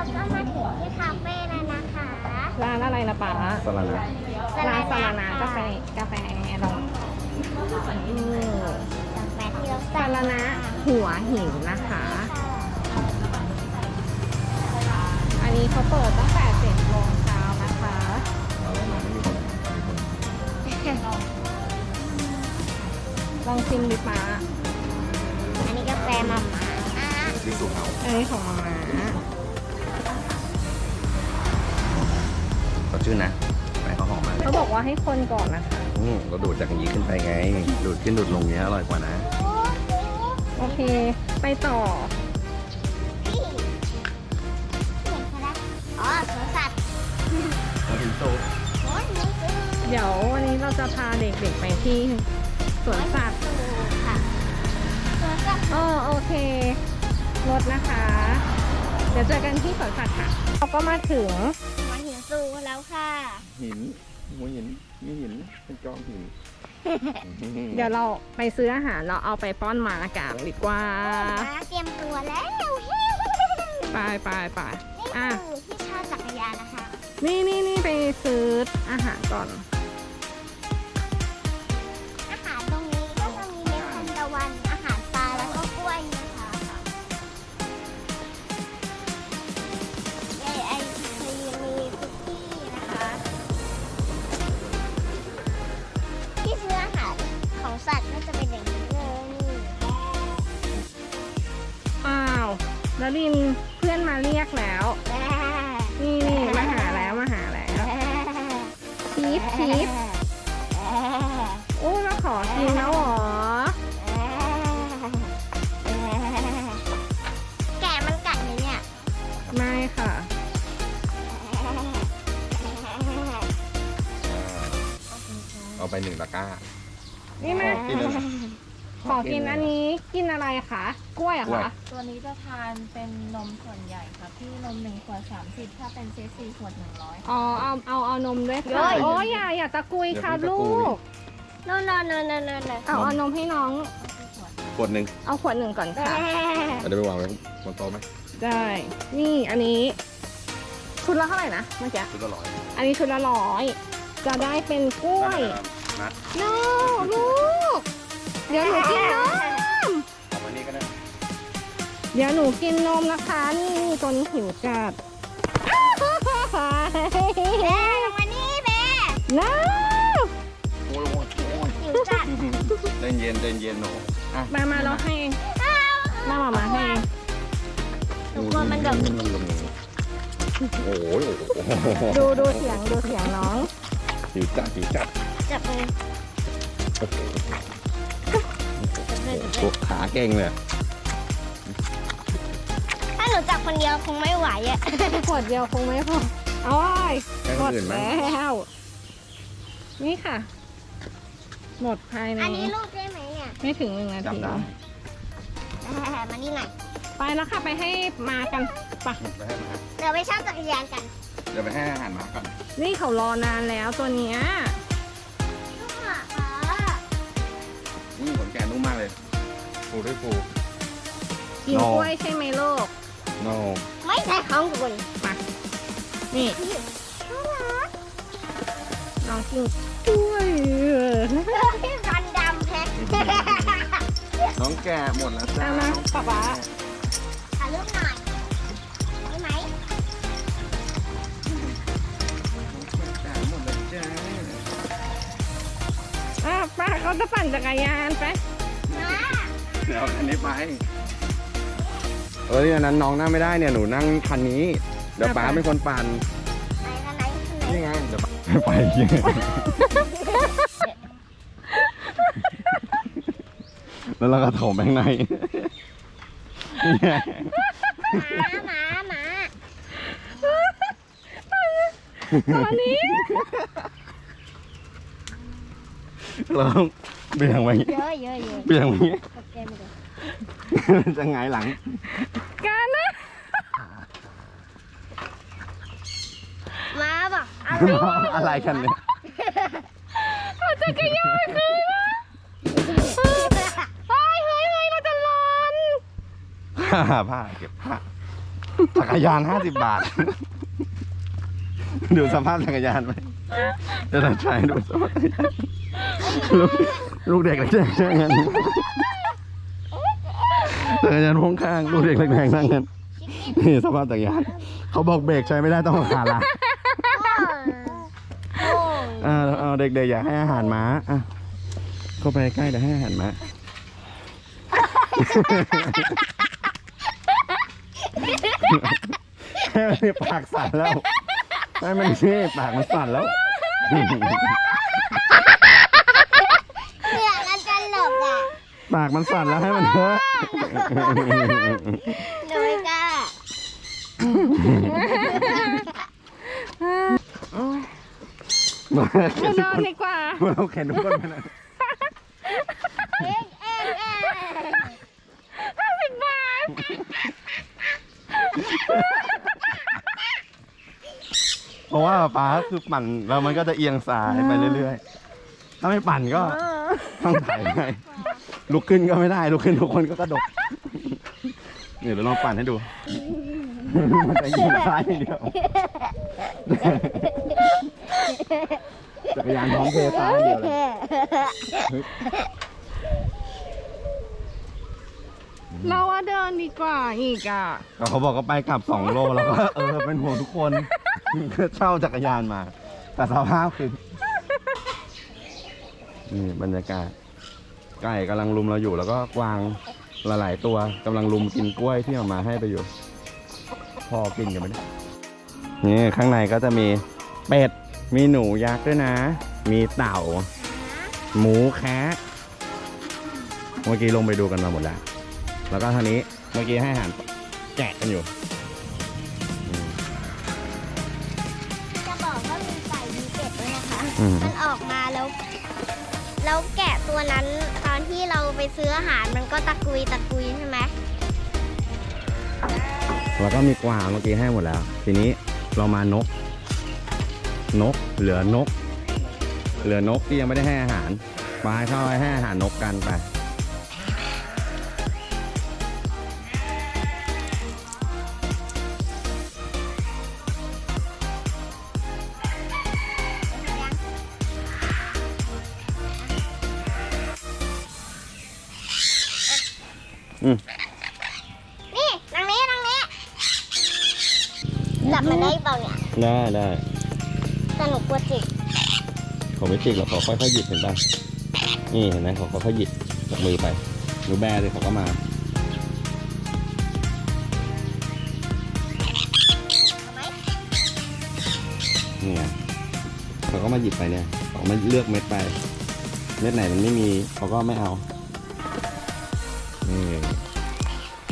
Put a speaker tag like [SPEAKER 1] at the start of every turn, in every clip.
[SPEAKER 1] ก็มาถึงที่คาเฟ่แล้วนะคะ
[SPEAKER 2] ร้านอะไรนะป๋า
[SPEAKER 3] สลัดนะ
[SPEAKER 2] ร้านสลานา
[SPEAKER 1] ค่ะ
[SPEAKER 2] กาแฟกาแฟลองอืม
[SPEAKER 1] กาแฟที่เรา
[SPEAKER 2] สลานะหัวหินนะคะ อันนี้เขาเปิดตั้งแต่เจ็ดโมงเช้านะคะ
[SPEAKER 3] เอาแล้วมาไม่มีคนมีคน
[SPEAKER 2] ลองชิมดิป๋า
[SPEAKER 1] อันนี้กาแฟมาม่าอะ
[SPEAKER 3] ที่สุดเอา
[SPEAKER 2] อันนี้ของมาม่า
[SPEAKER 3] เขาชื่อนะไปเขาหอมมากเลย
[SPEAKER 2] เขาบอกว่าให้คนก่อนนะคะ
[SPEAKER 3] อืมเราดูดจากอย่างนี้ขึ้นไปไง ดูดขึ้นดูดลงเนี้ยอร่อยกว่านะ
[SPEAKER 1] โอ้โห
[SPEAKER 2] โอเค ไปต่อ
[SPEAKER 1] นี่เห็นเขาแล้วอ๋อสวนสัตว์
[SPEAKER 3] มาถึงโต
[SPEAKER 1] โอ้ยนี่คือ
[SPEAKER 2] เดี๋ยววันนี้เราจะพาเด็กๆไปที่สวนสัตว์
[SPEAKER 1] ค่ะสวนสัตว์
[SPEAKER 2] อ๋อโอเครถนะคะ เดี๋ยวเจอกันที่สวนสัตว์ค่ะ เราก็มาถึง
[SPEAKER 1] มาหินซูแล้ว ค่ะ
[SPEAKER 3] หินหัวหินมีหินเป็นกองหิน
[SPEAKER 2] เดี๋ยวเราไปซื้ออาหารเราเอาไปป้อนหมากันดีกว่า
[SPEAKER 1] มาเตรียมตัวแล้ว
[SPEAKER 2] ไปไปไป
[SPEAKER 1] นี่
[SPEAKER 2] อะ
[SPEAKER 1] คือที่ชาจักรยานนะคะ
[SPEAKER 2] นี่นี่นี่ไปซื้ออาหารก่อน ชีฟชีฟโอ้เราขอกินแล้วเหรอ
[SPEAKER 1] แกะมันกัดไหมเนี่ย
[SPEAKER 2] ไม่ค่ะ
[SPEAKER 3] เอาไปหนึ่งตะกร้า
[SPEAKER 2] นี่มา
[SPEAKER 3] กินเลย
[SPEAKER 2] ขอกินอันนี้กินอะไรคะกล้วยเหรอะ
[SPEAKER 3] กล้วย
[SPEAKER 2] คะ
[SPEAKER 4] ตัวนี้จะทานเป็นนมส่วนใหญ่ค่ะที่นมหนึ่งขวดสามสิบถ้าเป็นเซตสี่ขวดหนึ่งร้อย
[SPEAKER 2] อ๋อเอาเอาเอานมด้วยค่ะโอ้ยอย่าอย่าตะกุยครับลูก
[SPEAKER 1] โน่นโน่นโน่นโน่นโน่น
[SPEAKER 2] เอาเอานมให้น้อง
[SPEAKER 3] ขวดหนึ่ง
[SPEAKER 2] เอาขวดหนึ่งก่อนค่ะ
[SPEAKER 3] เอาเดี๋ยวไปวางไว้บนโต๊ะไหม
[SPEAKER 2] ได้ นี่อันนี้ ชุดละเท่าไหร่นะเมื่อกี้
[SPEAKER 3] ชุดละร้อย
[SPEAKER 2] อันนี้ชุดละร้อย จะได้เป็นกล้วย
[SPEAKER 3] นัด
[SPEAKER 2] โน้ลูก เดี๋ยวหนูกินนม
[SPEAKER 3] เอามานี่ก็ได้
[SPEAKER 2] เดี๋ยวหนูกินนมนะคะนี่ตัวนี้หิวจัด
[SPEAKER 1] แม่ลงมานี่แม่
[SPEAKER 2] น้า
[SPEAKER 3] โอ้ยโอ้ยโอ้ย
[SPEAKER 1] หิวจัด
[SPEAKER 3] เย็นเย็นเย็นเย็นหนูอะ
[SPEAKER 2] มามาเราให้มามามาให้
[SPEAKER 1] หนูกลัวมันแบบ
[SPEAKER 3] โอ้ยโอ้โห
[SPEAKER 2] ดูดูเสียงดูเสียงน้อง
[SPEAKER 3] หิวจัดหิวจัด
[SPEAKER 1] จับมือ
[SPEAKER 3] โอ้โหตัวขาเก่งเลย
[SPEAKER 1] ถ้าหนูจับคนเดียวคงไม่ไหวอะ
[SPEAKER 2] ขวดเดียวคงไม่พอเอาไว้
[SPEAKER 3] ให้
[SPEAKER 2] ห
[SPEAKER 3] ค
[SPEAKER 2] ม
[SPEAKER 3] น
[SPEAKER 2] ด
[SPEAKER 3] อื่นไหม
[SPEAKER 2] แล้วนี่ค่ะ หมดภายใน
[SPEAKER 1] อันนี้ลูกได้ไหมเนี่ย
[SPEAKER 2] ไม่ถึงหนึ่งนาที
[SPEAKER 3] จำได้
[SPEAKER 1] มานี่หน่อย
[SPEAKER 2] ไปแล้วค่ะ ไปให้มากันไปะ
[SPEAKER 3] ไปให้หมา
[SPEAKER 1] เดี๋ยวไปเช่าจักรยานกัน
[SPEAKER 3] เดี๋ยวไปให้อาหารหมาก่อน
[SPEAKER 2] นี่เขารอนานแล้วตัวเนี้ย
[SPEAKER 3] เลยฟูด้วยฟู
[SPEAKER 2] กิน
[SPEAKER 3] No
[SPEAKER 2] กล้วยใช่ไหมลูก
[SPEAKER 3] โน
[SPEAKER 1] ไม่ใช่ของคุณ
[SPEAKER 2] นี่
[SPEAKER 1] น่ารัก
[SPEAKER 2] น้องกินกล้วย
[SPEAKER 1] รันดำแพ็ค
[SPEAKER 3] น้องแกหมดแล้วจ้า
[SPEAKER 2] เอามาป๊าป๊า
[SPEAKER 1] ถ่ายรูปหน่อยได้ไหม
[SPEAKER 3] แกหมดแล้วจ้า
[SPEAKER 2] อะป้าเขาจะปั่นจักรยานไป
[SPEAKER 1] นะ
[SPEAKER 3] เดี๋ยวอันนี้ไปเอ้ยอันนั้นน้องนั่งไม่ได้เนี่ยหนูนั่งคันนี้เดี๋ยวป้าเป็นคนปั่น
[SPEAKER 1] ไหนกันไหนกันไหน
[SPEAKER 3] นี่ไงเดี๋ยวไปแล้วเราก็โถมแบงในนี่ไง
[SPEAKER 1] หมาหมาหมา
[SPEAKER 2] ตอนนี้
[SPEAKER 3] เราต้องเบี่ยงไปอย่างงี้
[SPEAKER 1] เยอะเยอะเยอะ
[SPEAKER 3] เบี่ยงไป อย่างงี้
[SPEAKER 1] ตกใจหมดเลย
[SPEAKER 3] จะหงายหลัง
[SPEAKER 2] การนะ
[SPEAKER 1] หมาบอกเอา
[SPEAKER 3] อะไรกันเนี่ย
[SPEAKER 2] เอาจักรยานคืนนะเฮ้ยเฮ้ยเฮ้ยเราจะร้อน
[SPEAKER 3] ผ้าผ้าเก็บผ้า
[SPEAKER 2] เจั
[SPEAKER 3] กรยานห้าสิบบาท ดูสภาพจักรยานไหมจะต้องใช้ดูสภาพจักรยานลูกลูกเด็กเล็กๆนั่งกัน จักรยานพ่วงข้างลูกเด็กเล็กๆนั่งกันนี่สภาพจักรยานเขาบอกเบรกใช้ไม่ได้ต้องเอาขาลากอ่าเอาเด็กๆอยากให้อาหารม้าอะเข้าไปใกล้เดี๋ยวให้อาหารม้าให้มันปากสั่นแล้วให้มันนี่ปากมันสั่นแล้ว
[SPEAKER 1] เสือกกันจะหลบอะ
[SPEAKER 3] ปากมันสั่นแล้วให้มันเถอะ
[SPEAKER 1] หนูไม่กล้า
[SPEAKER 2] โอ้ย
[SPEAKER 3] มา
[SPEAKER 2] ไปนอนดีกว่า
[SPEAKER 3] เราเข็นทุกคนไปนะ
[SPEAKER 1] เอ๊ะเอ๊ะเอ๊ะ
[SPEAKER 2] ห้าสิบบาท
[SPEAKER 3] เพราะว่าป้าคือปั่นแล้วมันก็จะเอียงซ้ายไปเรื่อยๆ ถ้าไม่ปั่นก็ต้องถ่ายให้ ลุกขึ้นก็ไม่ได้ลุกขึ้นทุกคนก็กระดกเดี๋ยวเราลองปั่นให้ดูมันจะยิงซ้ายอย่างเดียวจักรยานพร้อมเพย์ซ้ายอย่างเดียวเลย
[SPEAKER 2] เราว่าเดินดีกว่าอีกอะ
[SPEAKER 3] ก็เขาบอกก็ไปกลับสองโลแล้วก็เออเป็นห่วงทุกคนก็เช่าจักรยานมา แต่สภาพคือนี่บรรยากาศ ไก่กำลังลุมเราอยู่แล้วก็กวางหลายๆตัวกำลังลุมกินกล้วยที่เอามาให้ไปอยู่ พอกินกันไหมเนี่ยนี่ข้างในก็จะมีเป็ด มีหนูยักษ์ด้วยนะ มีเต่า หมูแคะเมื่อกี้ลงไปดูกันมาหมดแล้ว แล้วก็เท่านี้เมื่อกี้ให้อาหารแกะกันอยู่อืม
[SPEAKER 1] จะบอกว่ามีไก่มีเป็ดด้วยนะคะ
[SPEAKER 3] อืม
[SPEAKER 1] มันออกมาแล้ว แล้วแกะตัวนั้นตอนที่เราไปซื้ออาหารมันก็ตะกุยตะกุยใช่ไหม
[SPEAKER 3] แล้วก็มีกวางเมื่อกี้ให้หมดแล้ว ทีนี้เรามานก นกเหลือนก เหลือนกที่ยังไม่ได้ให้อาหารไปเข้าไปให้อาหารนกกันไป
[SPEAKER 1] นี่นางนี้นางนี้จับมันได้เปล่าเนี่ย
[SPEAKER 3] ได้ได้
[SPEAKER 1] แต่หนูกลัวจิก
[SPEAKER 3] ผมไม่จิกหรอกขอค่อยๆหยิบเห็นป่ะนี่เห็นไหมขอค่อยๆหยิบจากมือไปหนูแบเลยเขาก็มา
[SPEAKER 1] เอาไหม
[SPEAKER 3] นี่ไงเขาก็มาหยิบไปเนี่ยเขามาเลือกเม็ดไป เม็ดไหนมันไม่มีเขาก็ไม่เอานี่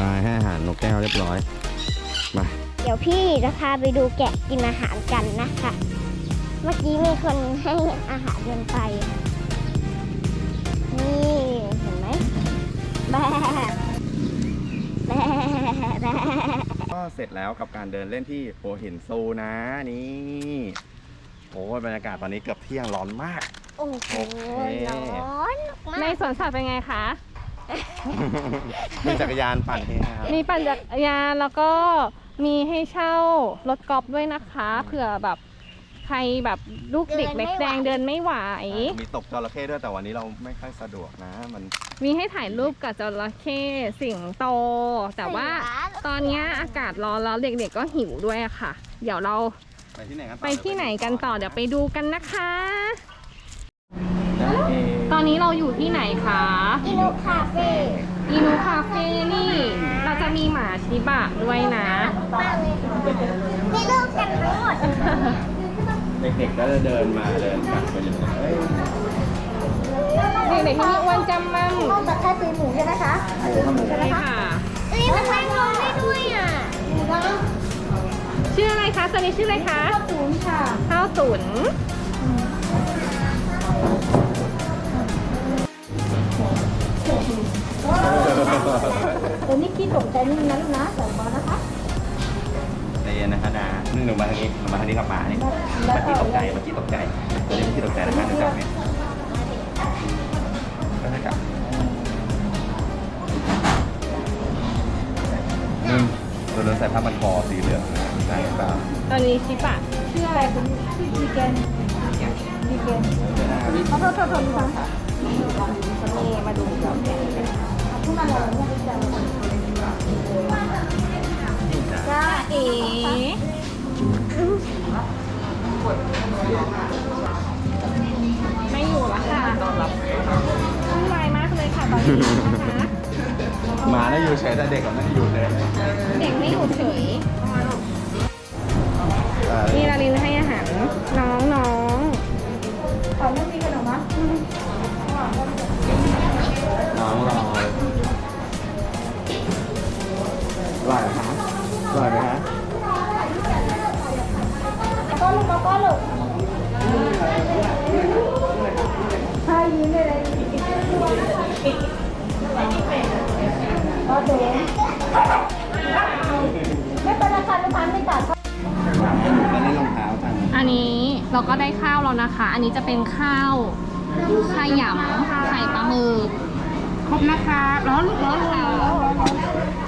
[SPEAKER 3] ปลาให้อาหารนกแก้วเรียบร้อยมา
[SPEAKER 1] เดี๋ยวพี่จะพาไปดูแกะกินอาหารกันนะคะ เมื่อกี้มีคนให้อาหารเดินไป นี่เห็นไหมแบะแบะแบะ
[SPEAKER 3] ก็เสร็จแล้วกับการเดินเล่นที่หัวหินซูนะนี่โอ้ยบรรยากาศตอนนี้เกือบเที่ยงร้อนมาก
[SPEAKER 1] โอ้โห
[SPEAKER 3] โอเค
[SPEAKER 1] ร้อนมา
[SPEAKER 2] ใน
[SPEAKER 1] ก
[SPEAKER 2] สวนสัตว์เป็นไงคะ
[SPEAKER 3] มีจักรยานปั่นเฮฮา
[SPEAKER 2] มีปั่นจักรยานแล้วก็มีให้เช่ารถกอล์ฟด้วยนะคะเผื่อแบบใครแบบลูกเด็กเล็กแดงเดินไม่ไหว
[SPEAKER 3] มีตกจระเข้ด้วยแต่วันนี้เราไม่ค่อยสะดวกนะ มัน
[SPEAKER 2] มีให้ถ่ายรูปกับจระเข้สิงโต แต่ว่าตอนเนี้ยอากาศร้อนแล้วเด็กๆก็หิวด้วยอะค่ะ เดี๋ยวเรา
[SPEAKER 3] ไปที่ไหนกันต่อ
[SPEAKER 2] ไปที่ไหนกันต่อเดี๋ยวไปดูกันนะคะ
[SPEAKER 3] โอเค
[SPEAKER 2] ตอนนี้เราอยู่ที่ไหนคะ
[SPEAKER 1] อินุคาเฟ่
[SPEAKER 2] อีนูคาเฟ่นี่ เราจะมีหมาชิบะด้วยนะ
[SPEAKER 1] มากเลยมีลูกกันทั้งหมด
[SPEAKER 3] เด็กๆก็จะเดินมาเดินกลับไปอย่างนี้เอ้ย
[SPEAKER 2] เด็กๆที่นี่อ้วนจำมั่ม
[SPEAKER 1] นอกจากแค่ตีหมูใช่ไหมคะ
[SPEAKER 3] หมูขมู
[SPEAKER 2] ใช่ค่ะ
[SPEAKER 1] เอ้ยมันนั่งลงได้ด้วยอะ
[SPEAKER 2] ชื่ออะไรคะตอนนี้ชื่ออะไรคะ ข้าวตุ๋นค่ะข้าวตุ๋น
[SPEAKER 1] ตัวนี้ขี้ตกใจนิดนั้นนะแต่บอนะคะ
[SPEAKER 3] ใจเย็นนะคะดาหนึ่งมาทางนี้หนึ่งมาทางนี้กับหมาเนี่ยเมื่อกี้ตกใจเมื่อกี้ตกใจตอนนี้เมื่อกี้ตกใจนะคะหนึ่งกลับเนี่ยก็จะกลับหนึ่งสตัวนั้นใส่ผ้ามันคอสีเหลืองใช่เปล่า
[SPEAKER 2] ตอนนี้ชิปะ
[SPEAKER 4] ชื่ออะไรคุณชื่อดีเกนดีเกนเขาโทษโทษโทษฟังค่ะ
[SPEAKER 2] นี่มาดูดอกแกะกัน
[SPEAKER 4] ทุกคนเลย
[SPEAKER 2] จ้าเอ๋ไม่อยู่แล้วค่ะวุ่นวายมากเลยค่ะตอนนี้นะคะ
[SPEAKER 3] หมาได้อยู่เฉยแต่เด็กก็ไม่ได้อยู่เลย
[SPEAKER 2] เด็กไม่อยู่เฉย
[SPEAKER 3] อ่า
[SPEAKER 2] นี่ลาลินให้อาหารน้องน้อง
[SPEAKER 4] ขอไม่มีขนมนะ
[SPEAKER 3] น้
[SPEAKER 4] ก็เจ๋งไม่เป็นไรค่ะลูกค้าไม่ตัด
[SPEAKER 3] อันนี้รองเท้าทาง
[SPEAKER 2] อันนี้เราก็ได้ข้าวแล้วนะคะ อันนี้จะเป็นข้าวข้าวยำไข่ปลาหมึก
[SPEAKER 4] ครบนะคะร้อนลูกร้อนร้อนร้อนร้อน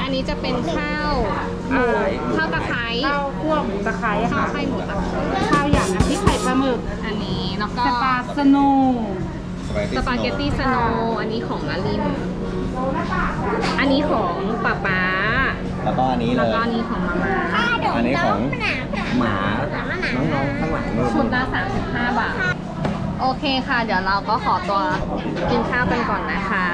[SPEAKER 2] อันนี้จะเป็นข้าวหมูข้าวตะไคร้
[SPEAKER 4] ข้าวคั่วหมูตะไคร้
[SPEAKER 2] ข้าว
[SPEAKER 4] ค่ะ
[SPEAKER 2] ไข่หมูตะไคร้
[SPEAKER 4] ข้าวอย่างน้ำพริกไข่ปลาหมึก
[SPEAKER 2] อันนี้แล้วก็
[SPEAKER 4] สปาสโน
[SPEAKER 2] สปาเกตตี้สโนว์อันนี้ของลาลิน อันนี้ของป๊าป๊า
[SPEAKER 3] แล้วก็อันนี้เล
[SPEAKER 2] แล้ว
[SPEAKER 3] ย
[SPEAKER 2] ก็อันนี้ของมาม่า
[SPEAKER 3] อันนี้ของหมา น้องๆข้างหลังนู่น
[SPEAKER 2] ชุดละ35 บาท โอเคค่ะ เดี๋ยวเราก็ขอตัวกินข้าวกันก่อนนะคะ